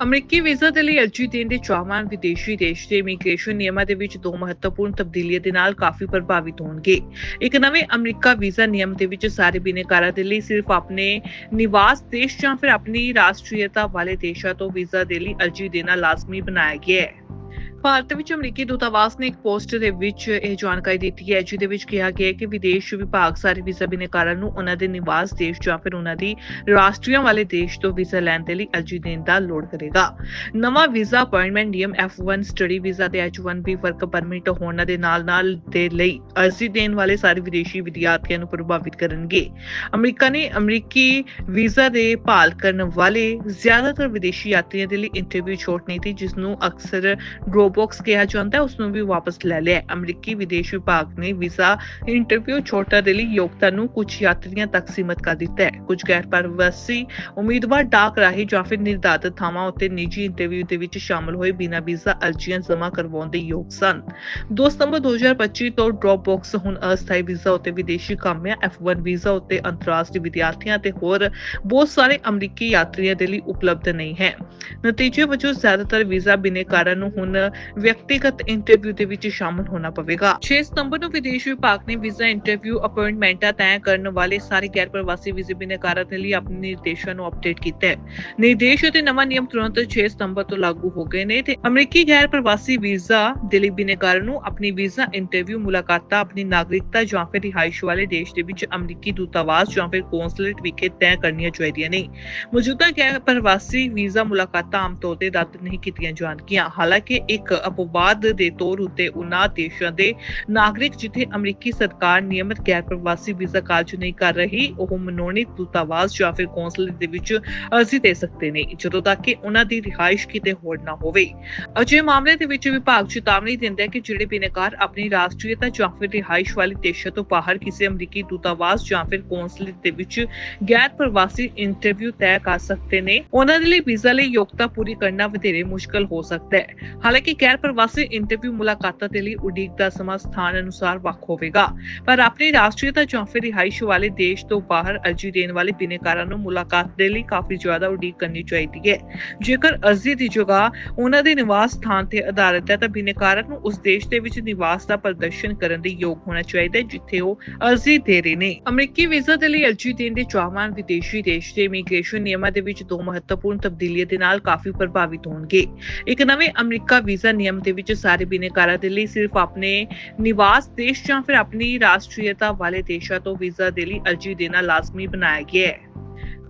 ਅਮਰੀਕੀ ਵੀਜ਼ਾ ਦੇ ਲਈ ਅਰਜ਼ੀ ਦੇਣ ਦੇ ਚਾਹਵਾਨ ਵਿਦੇਸ਼ੀ ਦੇਸ਼ ਦੇ ਇਮੀਗ੍ਰੇਸ਼ਨ ਨਿਯਮਾਂ ਦੇ ਵਿੱਚ ਦੋ ਮਹੱਤਵਪੂਰਨ ਤਬਦੀਲੀਆਂ ਦੇ ਨਾਲ ਕਾਫੀ ਪ੍ਰਭਾਵਿਤ ਹੋਣਗੇ। ਇੱਕ ਨਵੇਂ ਅਮਰੀਕਾ ਵੀਜ਼ਾ ਨਿਯਮ ਦੇ ਵਿੱਚ ਸਾਰੇ ਬਿਨੇਕਾਰਾਂ ਦੇ ਲਈ ਸਿਰਫ ਆਪਣੇ ਨਿਵਾਸ ਦੇਸ਼ ਜਾਂ ਫਿਰ ਆਪਣੀ ਰਾਸ਼ਟਰੀਅਤਾ ਵਾਲੇ ਦੇਸ਼ਾਂ ਤੋਂ ਵੀਜ਼ਾ ਦੇ ਲਈ ਅਰਜ਼ੀ ਦੇਣਾ ਲਾਜ਼ਮੀ ਬਣਾਇਆ ਗਿਆ ਹੈ। ਭਾਰਤ ਵਿੱਚ ਅਮਰੀਕੀ ਦੂਤਾਵਾਸ ਨੇ ਇੱਕ ਪੋਸਟ ਦੇ ਵਿੱਚ ਇਹ ਜਾਣਕਾਰੀ ਦਿੱਤੀ ਹੈ, ਜਿਹਦੇ ਵਿੱਚ ਕਿਹਾ ਗਿਆ ਹੈ ਕਿ ਵਿਦੇਸ਼ ਵਿਭਾਗ ਸਾਰੇ ਵੀਜ਼ਾ ਬਿਨੇਕਾਰਾਂ ਨੂੰ ਉਹਨਾਂ ਦੇ ਨਿਵਾਸ ਦੇਸ਼ ਜਾਂ ਫਿਰ ਉਹਨਾਂ ਦੀ ਰਾਸ਼ਟਰੀਆਂ ਵਾਲੇ ਦੇਸ਼ ਤੋਂ ਵੀਜ਼ਾ ਲੈਣ ਦੇ ਲਈ ਅਰਜ਼ੀ ਦੇਣ ਦਾ ਲੋੜ ਕਰੇਗਾ। ਨਵਾਂ ਵੀਜ਼ਾ ਅਪਾਇੰਟਮੈਂਟ ਨਿਯਮ F1 ਸਟੱਡੀ ਵੀਜ਼ਾ ਤੇ H1B ਵਰਕ ਪਰਮਿਟ ਹੋਣ ਦੇ ਨਾਲ-ਨਾਲ ਦੇ ਲਈ ਅਰਜ਼ੀ ਦੇਣ ਵਾਲੇ ਸਾਰੇ ਵਿਦੇਸ਼ੀ ਵਿਦਿਆਰਥੀਆਂ ਨੂੰ ਪ੍ਰਭਾਵਿਤ ਕਰਨਗੇ। ਅਮਰੀਕਾ ਨੇ ਅਮਰੀਕੀ ਵੀਜ਼ਾ ਦੇ ਭਾਲ ਕਰਨ ਵਾਲੇ ਜ਼ਿਆਦਾਤਰ ਵਿਦੇਸ਼ੀ ਯਾਤਰੀਆਂ ਦੇ ਲਈ ਇੰਟਰਵਿਊ ਛੋਟ ਨੀਤੀ ਜਿਸ ਨੂੰ ਅਕਸਰ ਡ੍ਰੋਪਬਾਕਸ ਕਿਹਾ ਜਾਂਦਾ ਹੈ ਉਸ ਨੂੰ ਵੀ ਵਾਪਸ ਲੈ ਲਿਆ। ਅਮਰੀਕੀ ਵਿਦੇਸ਼ ਵਿਭਾਗ ਨੇ ਵੀਜ਼ਾ ਇੰਟਰਵਿਊ ਛੋਟਾ ਦੇ ਲਈ ਯੋਗਤਾ ਨੂੰ ਕੁਝ ਯਾਤਰੀਆਂ ਤੱਕ ਸੀਮਤ ਕਰ ਦਿੱਤਾ ਹੈ। ਕੁਝ ਗੈਰ ਪ੍ਰਵਾਸੀ ਉਮੀਦਵਾਰ ਡਾਕ ਰਾਹੀਂ ਜਾਂ ਫਿਰ ਨਿਰਧਾਰਤ ਥਾਵਾਂ ਉੱਤੇ ਨਿੱਜੀ ਇੰਟਰਵਿਊ ਦੇ ਵਿੱਚ ਸ਼ਾਮਲ ਹੋਏ ਬਿਨਾਂ ਵੀਜ਼ਾ ਅਰਜ਼ੀਆਂ ਜਮ੍ਹਾਂ ਕਰਵਾਉਣ ਦੇ ਯੋਗ ਸਨ। 2 ਸਤੰਬਰ 2025 ਤੋਂ ਡ੍ਰੌਪਬਾਕਸ ਹੁਣ ਅਸਥਾਈ ਵੀਜ਼ਾ ਉੱਤੇ ਵਿਦੇਸ਼ੀ ਕਾਮਿਆਂ F1 ਵੀਜ਼ਾ ਉੱਤੇ ਅੰਤਰਰਾਸ਼ਟਰੀ ਵਿਦਿਆਰਥੀਆਂ ਤੇ ਹੋਰ ਬਹੁਤ ਸਾਰੇ ਅਮਰੀਕੀ ਯਾਤਰੀਆਂ ਦੇ ਲਈ ਉਪਲਬਧ ਨਹੀਂ ਹੈ। ਨਤੀਜੇ ਵਜੋਂ ਜ਼ਿਆਦਾਤਰ ਵੀਜ਼ਾ ਬਿਨੇਕਾਰਾਂ ਨੂੰ ਹੁਣ ਵਿਅਕਤੀਗਤ ਇੰਟਰਵਿਊ ਦੇ ਵਿੱਚ ਸ਼ਾਮਲ ਹੋਣਾ ਪਵੇਗਾ। 6 ਸਤੰਬਰ ਨੂੰ ਵਿਦੇਸ਼ ਵਿਭਾਗ ਨੇ ਵੀਜ਼ਾ ਇੰਟਰਵਿਊ ਅਪਾਇੰਟਮੈਂਟਾਂ ਤੈਅ ਕਰਨ ਵਾਲੇ ਸਾਰੇ ਗੈਰ ਪ੍ਰਵਾਸੀ ਵੀਜ਼ੇ ਬਿਨੇਕਾਰਾਂ ਦੇ ਲਈ ਆਪਣੇ ਨਿਰਦੇਸ਼ਾਂ ਨੂੰ ਅਪਡੇਟ ਕੀਤਾ ਹੈ। ਨਿਰਦੇਸ਼ ਅਤੇ ਨਵਾਂ ਨਿਯਮ ਤੁਰੰਤ 6 ਸਤੰਬਰ ਤੋਂ ਲਾਗੂ ਹੋ ਗਏ ਨੇ ਤੇ ਅਮਰੀਕੀ ਗੈਰ ਪ੍ਰਵਾਸੀ ਵੀਜ਼ਾ ਦੇ ਲਈ ਬਿਨੇਕਾਰਾਂ ਨੂੰ ਆਪਣੀ ਵੀਜ਼ਾ ਇੰਟਰਵਿਊ ਮੁਲਾਕਾਤਾਂ, ਆਪਣੀ ਨਾਗਰਿਕਤਾ ਜਾਂ ਫਿਰ ਰਿਹਾਇਸ਼ ਵਾਲੇ ਦੇਸ਼ ਦੇ ਵਿੱਚ ਅਮਰੀਕੀ ਦੂਤਾਵਾਸ ਜਾਂ ਫਿਰ ਕੌਂਸੂਲੇਟ ਵਿਖੇ ਤੈਅ ਕਰਨੀਆਂ ਚਾਹੀਦੀਆਂ ਨੇ। ਮੌਜੂਦਾ ਗੈਰ ਪ੍ਰਵਾਸੀ ਵੀਜ਼ਾ ਮੁਲਾਕਾਤਾਂ ਆਮ ਤੌਰ ਤੇ ਰੱਦ ਨਹੀਂ ਕੀਤੀਆਂ ਜਾਣਗੀਆਂ। ਹਾਲਾਂਕਿ ਇੱਕ ਅਪਵਾਦ ਦੇ ਤੌਰ ਉੱਤੇ ਉਨ੍ਹਾਂ ਦੇਸ਼ਾਂ ਦੇ ਨਾਗਰਿਕ ਜਿੱਥੇ ਅਮਰੀਕੀ ਸਰਕਾਰ ਨਿਯਮਿਤ ਗੈਰ ਪ੍ਰਵਾਸੀ ਵੀਜ਼ਾ ਕਾਰਜ ਨਹੀਂ ਕਰ ਰਹੀ, ਉਹ ਮਨੋਨੀਤ ਦੂਤਾਵਾਸ ਜਾਂ ਫਿਰ ਕੌਂਸੂਲੇਟ ਦੇ ਵਿੱਚ ਅਰਜ਼ੀ ਦੇ ਸਕਦੇ ਨੇ, ਜਦੋਂ ਤੱਕ ਕਿ ਉਹਨਾਂ ਦੀ ਰਿਹਾਇਸ਼ ਕਿਤੇ ਹੋਰ ਨਾ ਹੋਵੇ। ਅਜਿਹੇ ਮਾਮਲੇ ਦੇ ਵਿੱਚ ਵਿਭਾਗ ਚੇਤਾਵਨੀ ਦਿੰਦਾ ਹੈ ਕਿ ਜਿਹੜੇ ਬਿਨੇਕਾਰ ਆਪਣੀ ਰਾਸ਼ਟਰੀਅਤਾ ਜਾਂ ਫਿਰ ਰਿਹਾਇਸ਼ ਵਾਲੇ ਦੇਸ਼ਾਂ ਤੋਂ ਬਾਹਰ ਕਿਸੇ ਅਮਰੀਕੀ ਦੂਤਾਵਾਸ ਜਾਂ ਫਿਰ ਕੌਂਸੂਲੇਟ ਦੇ ਵਿੱਚ ਗੈਰ ਪ੍ਰਵਾਸੀ ਇੰਟਰਵਿਊ ਤੈਅ ਕਰ ਸਕਦੇ ਨੇ, ਉਹਨਾਂ ਦੇ ਲਈ ਵੀਜ਼ਾ ਲਈ ਯੋਗਤਾ ਪੂਰੀ ਕਰਨਾ ਵਧੇਰੇ ਮੁਸ਼ਕਲ ਹੋ ਸਕਦਾ ਹੈ। ਹਾਲਾਂਕਿ ਗੈਰ ਪ੍ਰਵਾਸੀ ਇੰਟਰਵਿਊ ਮੁਲਾਕਾਤਾਂ ਦੇ ਲਈ ਉਡੀਕ ਦਾ ਸਮਾਂ ਸਥਾਨ ਅਨੁਸਾਰ ਵੱਖ ਹੋਵੇਗਾ। ਪਰ ਆਪਣੀ ਰਾਸ਼ਟਰੀਅਤਾ ਜਾਂ ਫਿਰ ਰਿਹਾਇਸ਼ ਵਾਲੇ ਦੇਸ਼ ਤੋਂ ਬਾਹਰ ਅਰਜ਼ੀ ਦੇਣ ਵਾਲੇ ਬਿਨੇਕਾਰਾਂ ਨੂੰ ਮੁਲਾਕਾਤ ਦੇ ਲਈ ਕਾਫੀ ਜ਼ਿਆਦਾ ਉਡੀਕ ਕਰਨੀ ਚਾਹੀਦੀ ਹੈ। ਜੇਕਰ ਅਰਜ਼ੀ ਦੀ ਜਗ੍ਹਾ ਉਹਨਾਂ ਦੇ ਨਿਵਾਸ ਸਥਾਨ ਤੇ ਆਧਾਰਿਤ ਹੈ ਤਾਂ ਬਿਨੇਕਾਰਾਂ ਨੂੰ ਉਸ ਦੇਸ਼ ਦੇ ਵਿੱਚ ਨਿਵਾਸ ਦਾ ਪ੍ਰਦਰਸ਼ਨ ਕਰਨ ਦੇ ਯੋਗ ਹੋਣਾ ਚਾਹੀਦਾ ਹੈ, ਜਿੱਥੇ ਉਹ ਅਰਜ਼ੀ ਦੇ ਰਹੇ ਨੇ। ਅਮਰੀਕੀ ਵੀਜ਼ਾ ਦੇ ਲਈ ਅਰਜ਼ੀ ਦੇਣ ਦੇ ਚਾਹਵਾਨ ਵਿਦੇਸ਼ੀ ਦੇਸ਼ ਦੇ ਇਮੀਗ੍ਰੇਸ਼ਨ ਨਿਯਮਾਂ ਦੇ ਵਿੱਚ ਦੋ ਮਹੱਤਵਪੂਰਨ ਤਬਦੀਲੀਆਂ ਦੇ ਨਾਲ ਕਾਫੀ ਪ੍ਰਭਾਵਿਤ ਹੋਣਗੇ। ਇੱਕ ਨਵੇਂ ਅਮਰੀਕਾ ਵੀਜ਼ਾ ਨਿਯਮ ਦੇ ਵਿੱਚ ਸਾਰੇ ਬਿਨੇਕਾਰਾਂ ਦੇ ਲਈ ਸਿਰਫ ਆਪਣੇ ਨਿਵਾਸ ਦੇਸ਼ ਜਾਂ ਫਿਰ ਆਪਣੀ ਰਾਸ਼ਟਰੀਅਤਾ ਵਾਲੇ ਦੇਸ਼ਾਂ ਤੋਂ ਵੀਜ਼ਾ ਦੇ ਲਈ ਅਰਜ਼ੀ ਦੇਣਾ ਲਾਜ਼ਮੀ ਬਣਾਇਆ ਗਿਆ ਹੈ।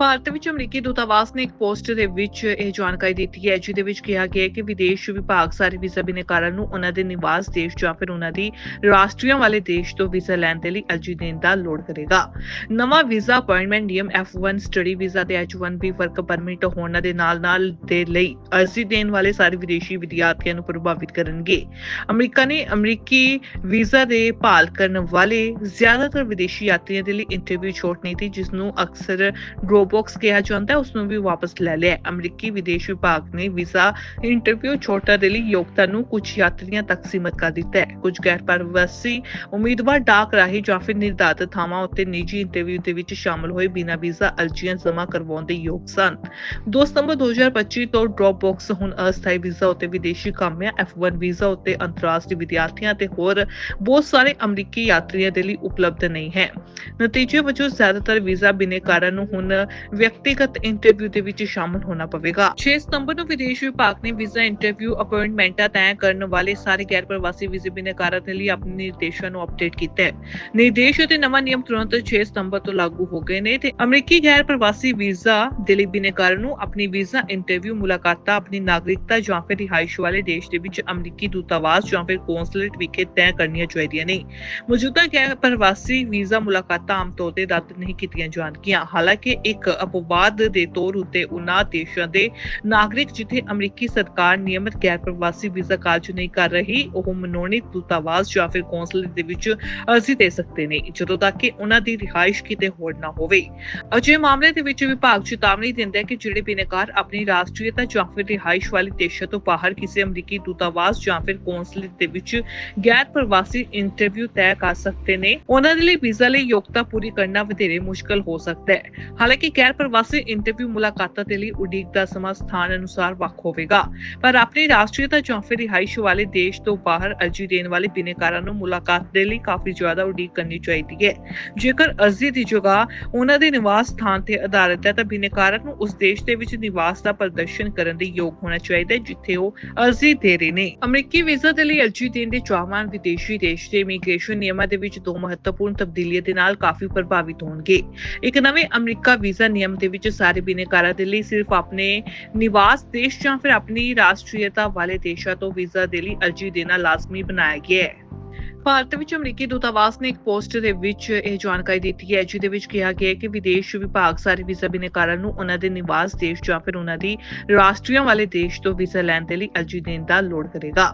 ਭਾਰਤ ਵਿੱਚ ਅਮਰੀਕੀ ਦੂਤਾਵਾਸ ਨੇ ਇੱਕ ਪੋਸਟ ਦੇ ਵਿੱਚ ਇਹ ਜਾਣਕਾਰੀ ਦਿੱਤੀ ਹੈ, ਜਿਹਦੇ ਵਿੱਚ ਕਿਹਾ ਗਿਆ ਹੈ ਕਿ ਵਿਦੇਸ਼ ਵਿਭਾਗ ਸਾਰੇ ਵੀਜ਼ਾ ਬਿਨੇਕਾਰਾਂ ਨੂੰ ਉਹਨਾਂ ਦੇ ਨਿਵਾਸ ਦੇਸ਼ ਜਾਂ ਫਿਰ ਉਹਨਾਂ ਦੀ ਰਾਸ਼ਟਰੀਆਂ ਵਾਲੇ ਦੇਸ਼ ਤੋਂ ਵੀਜ਼ਾ ਲੈਣ ਦੇ ਲਈ ਅਰਜ਼ੀ ਦੇਣ ਦਾ ਲੋੜ ਕਰੇਗਾ। ਨਵਾਂ ਵੀਜ਼ਾ ਅਪਾਇੰਟਮੈਂਟ ਨਿਯਮ F1 ਸਟੱਡੀ ਵੀਜ਼ਾ ਤੇ H1B ਵਰਕ ਪਰਮਿਟ ਹੋਣ ਦੇ ਨਾਲ-ਨਾਲ ਦੇ ਲਈ ਅਰਜ਼ੀ ਦੇਣ ਵਾਲੇ ਸਾਰੇ ਵਿਦੇਸ਼ੀ ਵਿਦਿਆਰਥੀਆਂ ਨੂੰ ਪ੍ਰਭਾਵਿਤ ਕਰਨਗੇ। ਅਮਰੀਕਾ ਨੇ ਅਮਰੀਕੀ ਵੀਜ਼ਾ ਦੇ ਭਾਲ ਕਰਨ ਵਾਲੇ ਜ਼ਿਆਦਾਤਰ ਵਿਦੇਸ਼ੀ ਯਾਤਰੀਆਂ ਦੇ ਲਈ ਇੰਟਰਵਿਊ ਛੋਟ ਨਹੀਂ ਨੀਤੀ ਜਿਸ ਨੂੰ ਅਕਸਰ ਡ੍ਰੋਪਬਾਕਸ ਕਿਹਾ ਜਾਂਦਾ ਹੈ ਉਸ ਨੂੰ ਵੀ ਵਾਪਸ ਲੈ ਲਿਆ। ਅਮਰੀਕੀ ਵਿਦੇਸ਼ ਵਿਭਾਗ ਨੇ ਵੀਜ਼ਾ ਇੰਟਰਵਿਊ ਛੋਟਾ ਦੇ ਲਈ ਯੋਗਤਾ ਨੂੰ ਕੁਝ ਯਾਤਰੀਆਂ ਤੱਕ ਸੀਮਤ ਕਰ ਦਿੱਤਾ ਹੈ। ਕੁਝ ਗੈਰ ਪ੍ਰਵਾਸੀ ਉਮੀਦਵਾਰ ਡਾਕ ਰਾਹੀਂ ਜਾਂ ਫਿਰ ਨਿਰਧਾਰਤ ਥਾਵਾਂ ਉੱਤੇ ਨਿੱਜੀ ਇੰਟਰਵਿਊ ਦੇ ਵਿੱਚ ਸ਼ਾਮਲ ਹੋਏ ਬਿਨਾਂ ਵੀਜ਼ਾ ਅਰਜ਼ੀਆਂ ਜਮ੍ਹਾਂ ਕਰਵਾਉਣ ਦੇ ਯੋਗ ਸਨ। 2 ਸਤੰਬਰ 2025 ਤੋਂ ਡ੍ਰੌਪਬਾਕਸ ਹੁਣ ਅਸਥਾਈ ਵੀਜ਼ਾ ਉੱਤੇ ਵਿਦੇਸ਼ੀ ਕਾਮਿਆਂ F1 ਵੀਜ਼ਾ ਉੱਤੇ ਅੰਤਰਰਾਸ਼ਟਰੀ ਵਿਦਿਆਰਥੀਆਂ ਤੇ ਹੋਰ ਬਹੁਤ ਸਾਰੇ ਅਮਰੀਕੀ ਯਾਤਰੀਆਂ ਦੇ ਲਈ ਉਪਲਬਧ ਨਹੀਂ ਹੈ। ਨਤੀਜੇ ਵਜੋਂ ਜ਼ਿਆਦਾਤਰ ਵੀਜ਼ਾ ਬਿਨੇਕਾਰਾਂ ਨੂੰ ਹੁਣ ਵਿਅਕਤੀਗਤ ਇੰਟਰਵਿਊ ਦੇ ਵਿੱਚ ਸ਼ਾਮਲ ਹੋਣਾ ਪਵੇਗਾ। 6 ਸਤੰਬਰ ਨੂੰ ਵਿਦੇਸ਼ ਵਿਭਾਗ ਨੇ ਵੀਜ਼ਾ ਇੰਟਰਵਿਊ ਅਪਾਇੰਟਮੈਂਟਾਂ ਤੈਅ ਕਰਨ ਵਾਲੇ ਸਾਰੇ ਗੈਰ ਪ੍ਰਵਾਸੀ ਵੀਜ਼ੇ ਬਿਨੇਕਾਰਾਂ ਦੇ ਲਈ ਆਪਣੇ ਨਿਰਦੇਸ਼ਾਂ ਨੂੰ ਅਪਡੇਟ ਕੀਤਾ। ਹੈ ਨਿਰਦੇਸ਼ ਅਤੇ ਨਵਾਂ ਨਿਯਮ ਤੁਰੰਤ 6 ਸਤੰਬਰ ਤੋਂ ਲਾਗੂ ਹੋ ਗਏ ਨੇ ਤੇ ਅਮਰੀਕੀ ਗੈਰ ਪ੍ਰਵਾਸੀ ਵੀਜ਼ਾ ਦੇ ਲਈ ਬਿਨੇਕਾਰਾਂ ਨੂੰ ਆਪਣੀ ਵੀਜ਼ਾ ਇੰਟਰਵਿਊ ਮੁਲਾਕਾਤਾਂ, ਆਪਣੀ ਨਾਗਰਿਕਤਾ ਜਾਂ ਫਿਰ ਰਿਹਾਇਸ਼ ਵਾਲੇ ਦੇਸ਼ ਦੇ ਵਿੱਚ ਅਮਰੀਕੀ ਦੂਤਾਵਾਸ ਜਾਂ ਫਿਰ ਕੌਂਸੂਲੇਟ ਵਿਖੇ ਤੈਅ ਕਰਨੀਆਂ ਚਾਹੀਦੀਆਂ ਨੇ। ਮੌਜੂਦਾ ਗੈਰ ਪ੍ਰਵਾਸੀ ਵੀਜ਼ਾ ਮੁਲਾਕਾਤਾਂ ਆਮ ਤੌਰ ਤੇ ਰੱਦ ਨਹੀਂ ਕੀਤੀਆਂ ਜਾਣਗੀਆਂ। ਹਾਲਾਂਕਿ ਇੱਕ ਅਪਵਾਦ ਦੇ ਤੌਰ ਉਤੇ ਉਨ੍ਹਾਂ ਦੇਸ਼ਾਂ ਦੇ ਨਾਗਰਿਕ ਜਿੱਥੇ ਅਮਰੀਕੀ ਸਰਕਾਰ ਨਿਯਮਿਤ ਗੈਰ ਪ੍ਰਵਾਸੀ ਵੀਜ਼ਾ ਕਾਰਜ ਨਹੀਂ ਕਰ ਰਹੀ, ਉਹ ਮਨੋਨੀਤ ਦੂਤਾਵਾਸ ਜਾਂ ਫਿਰ ਕੌਂਸੂਲੇਟ ਦੇ ਵਿੱਚ ਅਰਜ਼ੀ ਦੇ ਸਕਦੇ ਨੇ, ਜਦੋਂ ਤੱਕ ਕਿ ਉਹਨਾਂ ਦੀ ਰਿਹਾਇਸ਼ ਕਿਤੇ ਹੋਰ ਨਾ ਹੋਵੇ। ਅਜਿਹੇ ਮਾਮਲੇ ਦੇ ਵਿੱਚ ਵਿਭਾਗ ਚੇਤਾਵਨੀ ਦਿੰਦਾ ਹੈ ਕਿ ਜਿਹੜੇ ਬਿਨੇਕਾਰ ਆਪਣੀ ਰਾਸ਼ਟਰੀਅਤਾ ਜਾਂ ਫਿਰ ਰਿਹਾਇਸ਼ ਵਾਲੇ ਦੇਸ਼ਾਂ ਤੋਂ ਬਾਹਰ ਕਿਸੇ ਅਮਰੀਕੀ ਦੂਤਾਵਾਸ ਜਾਂ ਫਿਰ ਕੌਂਸੂਲੇਟ ਦੇ ਵਿੱਚ ਗੈਰ ਪ੍ਰਵਾਸੀ ਇੰਟਰਵਿਊ ਤੈਅ ਕਰ ਸਕਦੇ ਨੇ, ਉਹਨਾਂ ਦੇ ਲਈ ਵੀਜ਼ਾ ਲਈ ਯੋਗਤਾ ਪੂਰੀ ਕਰਨਾ ਵਧੇਰੇ ਮੁਸ਼ਕਲ ਹੋ ਸਕਦਾ ਹੈ। ਹਾਲਾਂਕਿ ਗੈਰ ਪ੍ਰਵਾਸੀ ਇੰਟਰਵਿਊ ਮੁਲਾਕਾਤਾਂ ਦੇ ਲਈ ਉਡੀਕ ਦਾ ਸਮਾਂ ਸਥਾਨ ਅਨੁਸਾਰ ਵੱਖ ਹੋਵੇਗਾ। ਪਰ ਆਪਣੀ ਰਾਸ਼ਟਰੀਅਤਾ ਜਾਂ ਰਿਹਾਇਸ਼ ਵਾਲੇ ਦੇਸ਼ ਤੋਂ ਬਾਹਰ ਅਰਜ਼ੀ ਦੇਣ ਵਾਲੇ ਬਿਨੇਕਾਰਾਂ ਨੂੰ ਮੁਲਾਕਾਤ ਦੇ ਲਈ ਕਾਫੀ ਜ਼ਿਆਦਾ ਉਡੀਕ ਕਰਨੀ ਚਾਹੀਦੀ ਹੈ। ਜੇਕਰ ਅਰਜ਼ੀ ਦੀ ਜਗ੍ਹਾ ਉਹਨਾਂ ਦੇ ਨਿਵਾਸ ਸਥਾਨ ਤੇ ਆਧਾਰਿਤ ਹੈ, ਤਾਂ ਬਿਨੇਕਾਰਾਂ ਨੂੰ ਉਸ ਦੇਸ਼ ਦੇ ਵਿੱਚ ਨਿਵਾਸ ਦਾ ਪ੍ਰਦਰਸ਼ਨ ਕਰਨ ਦੇ ਯੋਗ ਹੋਣਾ ਚਾਹੀਦਾ ਹੈ, ਜਿੱਥੇ ਉਹ ਅਰਜ਼ੀ ਦੇ ਰਹੇ ਨੇ। ਅਮਰੀਕੀ ਵੀਜ਼ਾ ਦੇ ਲਈ ਅਰਜ਼ੀ ਦੇਣ ਦੇ ਚਾਹਵਾਨ ਵਿਦੇਸ਼ੀ ਦੇਸ਼ ਦੇ ਇਮੀਗ੍ਰੇਸ਼ਨ ਨਿਯਮਾਂ ਦੇ ਵਿੱਚ ਦੋ ਮਹੱਤਵਪੂਰਨ ਤਬਦੀਲੀਆਂ ਦੇ ਨਾਲ ਕਾਫੀ ਪ੍ਰਭਾਵਿਤ ਹੋਣਗੇ। ਇੱਕ ਨਵੇਂ ਅਮਰੀਕਾ ਵੀਜ਼ਾ ਨਿਯਮ ਦੇ ਵਿੱਚ ਸਾਰੇ ਬਿਨੇਕਾਰਾਂ ਦੇ ਲਈ ਸਿਰਫ ਆਪਣੇ ਨਿਵਾਸ ਦੇਸ਼ ਜਾਂ ਫਿਰ ਆਪਣੀ ਰਾਸ਼ਟਰੀਅਤਾ ਵਾਲੇ ਦੇਸ਼ਾਂ ਤੋਂ ਵੀਜ਼ਾ ਦੇ ਲਈ ਅਰਜ਼ੀ ਦੇਣਾ ਲਾਜ਼ਮੀ ਬਣਾਇਆ ਗਿਆ ਹੈ। ਭਾਰਤ ਵਿੱਚ ਅਮਰੀਕੀ ਦੂਤਾਵਾਸ ਨੇ ਇੱਕ ਪੋਸਟ ਦੇ ਵਿੱਚ ਇਹ ਜਾਣਕਾਰੀ ਦਿੱਤੀ ਹੈ, ਜਿਹਦੇ ਵਿੱਚ ਕਿਹਾ ਗਿਆ ਹੈ ਕਿ ਵਿਦੇਸ਼ ਵਿਭਾਗ ਸਾਰੇ ਵੀਜ਼ਾ ਬਿਨੇਕਾਰਾਂ ਨੂੰ ਉਹਨਾਂ ਦੇ ਨਿਵਾਸ ਦੇਸ਼ ਜਾਂ ਫਿਰ ਉਹਨਾਂ ਦੀ ਰਾਸ਼ਟਰੀਆਂ ਵਾਲੇ ਦੇਸ਼ ਤੋਂ ਵੀਜ਼ਾ ਲੈਣ ਦੇ ਲਈ ਅਰਜ਼ੀ ਦੇਣ ਦਾ ਲੋੜ ਕਰੇਗਾ।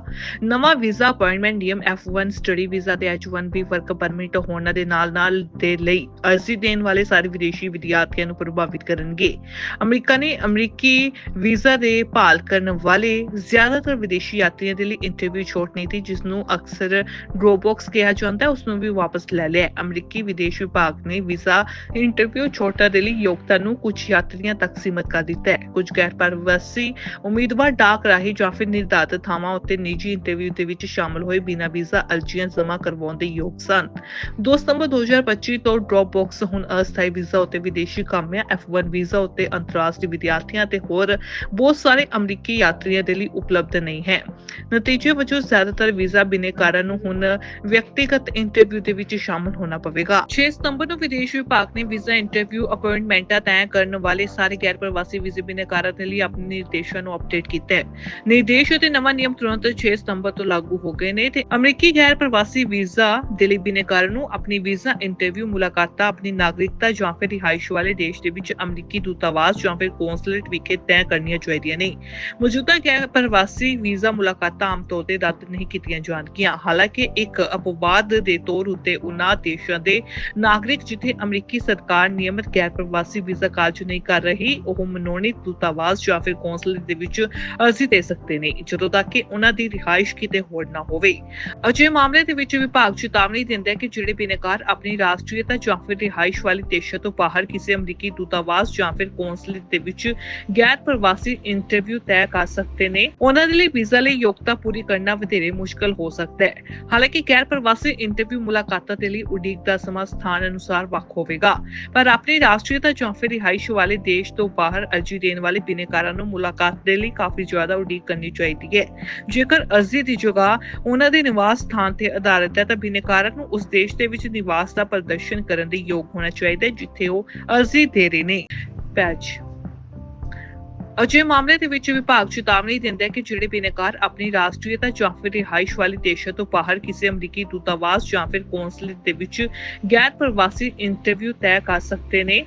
ਨਵਾਂ ਵੀਜ਼ਾ ਅਪਾਇੰਟਮੈਂਟ ਨਿਯਮ F1 ਸਟੱਡੀ ਵੀਜ਼ਾ ਤੇ H1B ਵਰਕ ਪਰਮਿਟ ਹੋਣ ਦੇ ਨਾਲ-ਨਾਲ ਦੇ ਲਈ ਅਰਜ਼ੀ ਦੇਣ ਵਾਲੇ ਸਾਰੇ ਵਿਦੇਸ਼ੀ ਵਿਦਿਆਰਥੀਆਂ ਨੂੰ ਪ੍ਰਭਾਵਿਤ ਕਰਨਗੇ। ਅਮਰੀਕਾ ਨੇ ਅਮਰੀਕੀ ਵੀਜ਼ਾ ਦੇ ਭਾਲ ਕਰਨ ਵਾਲੇ ਜ਼ਿਆਦਾਤਰ ਵਿਦੇਸ਼ੀ ਯਾਤਰੀਆਂ ਦੇ ਲਈ ਇੰਟਰਵਿਊ ਛੋਟ ਨੀਤੀ ਜਿਸ ਨੂੰ ਅਕਸਰ ਡ੍ਰੋਪਬਾਕਸ ਕਿਹਾ ਜਾਂਦਾ ਉਸ ਨੂੰ ਵੀ ਵਾਪਸ ਲੈ ਲਿਆ। ਅਮਰੀਕੀ ਵਿਦੇਸ਼ ਵਿਭਾਗ ਨੇ ਵੀਜ਼ਾ ਇੰਟਰਵਿਊ ਛੋਟਾਂ ਦੇ ਲਈ ਯੋਗਤਾ ਨੂੰ ਕੁਝ ਯਾਤਰੀਆਂ ਤੱਕ ਸੀਮਤ ਕਰ ਦਿੱਤਾ ਹੈ। ਕੁਝ ਗੈਰ ਪ੍ਰਵਾਸੀ ਉਮੀਦਵਾਰ ਡਾਕ ਰਾਹੀਂ ਜਾਂ ਫਿਰ ਨਿਰਧਾਰਤ ਥਾਵਾਂ ਉੱਤੇ ਨਿੱਜੀ ਇੰਟਰਵਿਊ ਦੇ ਵਿੱਚ ਸ਼ਾਮਲ ਹੋਏ ਬਿਨਾਂ ਵੀਜ਼ਾ ਅਰਜ਼ੀਆਂ ਜਮ੍ਹਾਂ ਕਰਵਾਉਣ ਦੇ ਯੋਗ ਸਨ। 2 ਸਤੰਬਰ 2025 ਤੋਂ ਡ੍ਰੌਪਬਾਕਸ ਹੁਣ ਅਸਥਾਈ ਵੀਜ਼ਾ ਉੱਤੇ ਵਿਦੇਸ਼ੀ ਕਾਮਿਆਂ F1 ਵੀਜ਼ਾ ਉੱਤੇ ਅੰਤਰਰਾਸ਼ਟਰੀ ਵਿਦਿਆਰਥੀਆਂ ਤੇ ਹੋਰ ਬਹੁਤ ਸਾਰੇ ਅਮਰੀਕੀ ਯਾਤਰੀਆਂ ਦੇ ਲਈ ਉਪਲਬਧ ਨਹੀਂ ਹੈ। ਨਤੀਜੇ ਵਜੋਂ ਜ਼ਿਆਦਾਤਰ ਵੀਜ਼ਾ ਬਿਨੇਕਾਰਾਂ ਨੂੰ ਹੁਣ ਵਿਅਕਤੀਗਤ ਇੰਟਰਵਿਊ ਦੇ ਵਿੱਚ ਸ਼ਾਮਲ ਹੋਣਾ ਪਵੇਗਾ। 6 ਸਤੰਬਰ ਨੂੰ ਵਿਦੇਸ਼ ਵਿਭਾਗ ਨੇ ਵੀਜ਼ਾ ਇੰਟਰਵਿਊ ਅਪਾਇੰਟਮੈਂਟਾਂ ਤੈਅ ਕਰਨ ਵਾਲੇ ਸਾਰੇ ਗੈਰ ਪ੍ਰਵਾਸੀ ਵੀਜ਼ੇ ਬਿਨੇਕਾਰਾਂ ਦੇ ਲਈ ਆਪਣੇ ਨਿਰਦੇਸ਼ਾਂ ਨੂੰ ਅਪਡੇਟ ਕੀਤਾ ਹੈ। ਨਿਰਦੇਸ਼ ਅਤੇ ਨਵਾਂ ਨਿਯਮ ਤੁਰੰਤ 6 ਸਤੰਬਰ ਤੋਂ ਲਾਗੂ ਹੋ ਗਏ ਨੇ ਤੇ ਅਮਰੀਕੀ ਗੈਰ ਪ੍ਰਵਾਸੀ ਵੀਜ਼ਾ ਦੇ ਲਈ ਬਿਨੇਕਾਰਾਂ ਨੂੰ ਆਪਣੀ ਵੀਜ਼ਾ ਇੰਟਰਵਿਊ ਮੁਲਾਕਾਤਾਂ, ਆਪਣੀ ਨਾਗਰਿਕਤਾ ਜਾਂ ਫਿਰ ਰਿਹਾਇਸ਼ ਵਾਲੇ ਦੇਸ਼ ਦੇ ਵਿੱਚ ਅਮਰੀਕੀ ਦੂਤਾਵਾਸ ਜਾਂ ਫਿਰ ਕੌਂਸੂਲੇਟ ਵਿਖੇ ਤੈਅ ਕਰਨੀਆਂ ਚਾਹੀਦੀਆਂ ਨੇ। ਮੌਜੂਦਾ ਗੈਰ ਪ੍ਰਵਾਸੀ ਵੀਜ਼ਾ ਮੁਲਾਕਾਤਾਂ ਆਮ ਤੌਰ ਤੇ ਰੱਦ ਨਹੀਂ ਕੀਤੀਆਂ ਜਾਣਗੀਆਂ। ਹਾਲਾਂਕਿ ਇੱਕ ਅਪਵਾਦ ਦੇ ਤੌਰ ਉਤੇ ਉਨ੍ਹਾਂ ਦੇਸ਼ਾਂ ਦੇ ਨਾਗਰਿਕ ਜਿੱਥੇ ਅਮਰੀਕੀ ਸਰਕਾਰ ਨਿਯਮਿਤ ਗੈਰ ਪ੍ਰਵਾਸੀ ਵੀਜ਼ਾ ਕਾਰਜ ਨਹੀਂ ਕਰ ਰਹੀ, ਉਹ ਮਨੋਨੀਤ ਦੂਤਾਵਾਸ ਜਾਂ ਫਿਰ ਕੌਂਸੂਲੇਟ ਦੇ ਵਿੱਚ ਅਰਜ਼ੀ ਦੇ ਸਕਦੇ ਨੇ, ਜਦੋਂ ਤੱਕ ਕਿ ਉਹਨਾਂ ਦੀ ਰਿਹਾਇਸ਼ ਕਿਤੇ ਹੋਰ ਨਾ ਹੋਵੇ। ਅਜਿਹੇ ਮਾਮਲੇ ਦੇ ਵਿੱਚ ਵਿਭਾਗ ਚੇਤਾਵਨੀ ਦਿੰਦਾ ਹੈ ਕਿ ਜਿਹੜੇ ਬਿਨੇਕਾਰ ਆਪਣੀ ਰਾਸ਼ਟਰੀਅਤਾ ਜਾਂ ਫਿਰ ਰਿਹਾਇਸ਼ ਵਾਲੇ ਦੇਸ਼ਾਂ ਤੋਂ ਬਾਹਰ ਕਿਸੇ ਅਮਰੀਕੀ ਦੂਤਾਵਾਸ ਜਾਂ ਫਿਰ ਕੌਂਸਲ ਦੇ ਵਿੱਚ ਗੈਰ ਪ੍ਰਵਾਸੀ ਇੰਟਰਵਿਊ ਤੈਅ ਕਰ ਸਕਦੇ ਨੇ, ਉਹਨਾਂ ਦੇ ਲਈ ਵੀਜ਼ਾ ਲਈ ਯੋਗਤਾ ਪੂਰੀ ਕਰਨਾ ਵਧੇਰੇ ਮੁਸ਼ਕਲ ਹੋ ਸਕਦਾ ਹੈ। ਹਾਲਾਂਕਿ ਗੈਰ ਪ੍ਰਵਾਸੀ ਇੰਟਰਵਿਊ ਮੁਲਾਕਾਤਾਂ ਦੇ ਲਈ ਉਡੀਕ ਦਾ ਸਮਾਂ ਸਥਾਨ ਅਨੁਸਾਰ ਵੱਖ ਹੋਵੇਗਾ। ਪਰ ਆਪਣੀ ਰਾਸ਼ਟਰੀਅਤਾ ਜਾਂ ਫਿਰ ਰਿਹਾਇਸ਼ ਵਾਲੇ ਦੇਸ਼ ਤੋਂ ਬਾਹਰ ਅਰਜ਼ੀ ਦੇਣ ਵਾਲੇ ਬਿਨੇਕਾਰਾਂ ਨੂੰ ਮੁਲਾਕਾਤ ਦੇ ਲਈ ਕਾਫੀ ਜ਼ਿਆਦਾ ਉਡੀਕ ਕਰਨੀ ਚਾਹੀਦੀ ਹੈ। ਜੇਕਰ ਅਰਜ਼ੀ ਦੀ ਜਗ੍ਹਾ ਉਹਨਾਂ ਦੇ ਨਿਵਾਸ ਸਥਾਨ ਤੇ ਆਧਾਰਿਤ ਹੈ, ਤਾਂ ਬਿਨੇਕਾਰਾਂ ਨੂੰ ਉਸ ਦੇਸ਼ ਦੇ ਵਿੱਚ ਨਿਵਾਸ ਦਾ ਪ੍ਰਦਰਸ਼ਨ ਕਰਨ ਦੇ ਯੋਗ ਹੋਣਾ ਚਾਹੀਦਾ ਹੈ, ਜਿੱਥੇ ਉਹ ਅਰਜ਼ੀ ਦੇ ਰਹੇ ਨੇ। ਪੈਚ। ਅਜਿਹੇ ਮਾਮਲੇ ਦੇ ਵਿੱਚ ਵਿਭਾਗ ਚੇਤਾਵਨੀ ਦਿੰਦਾ ਹੈ ਕਿ ਜਿਹੜੇ ਬਿਨੇਕਾਰ ਆਪਣੀ ਰਾਸ਼ਟਰੀਅਤਾ ਜਾਂ ਫਿਰ ਰਿਹਾਇਸ਼ ਵਾਲੇ ਦੇਸ਼ਾਂ ਤੋਂ ਬਾਹਰ ਕਿਸੇ ਅਮਰੀਕੀ ਦੂਤਾਵਾਸ ਜਾਂ ਫਿਰ ਕੌਂਸੂਲੇਟ ਦੇ ਵਿੱਚ ਗੈਰ ਪ੍ਰਵਾਸੀ ਇੰਟਰਵਿਊ ਤੈਅ ਕਰ ਸਕਦੇ ਨੇ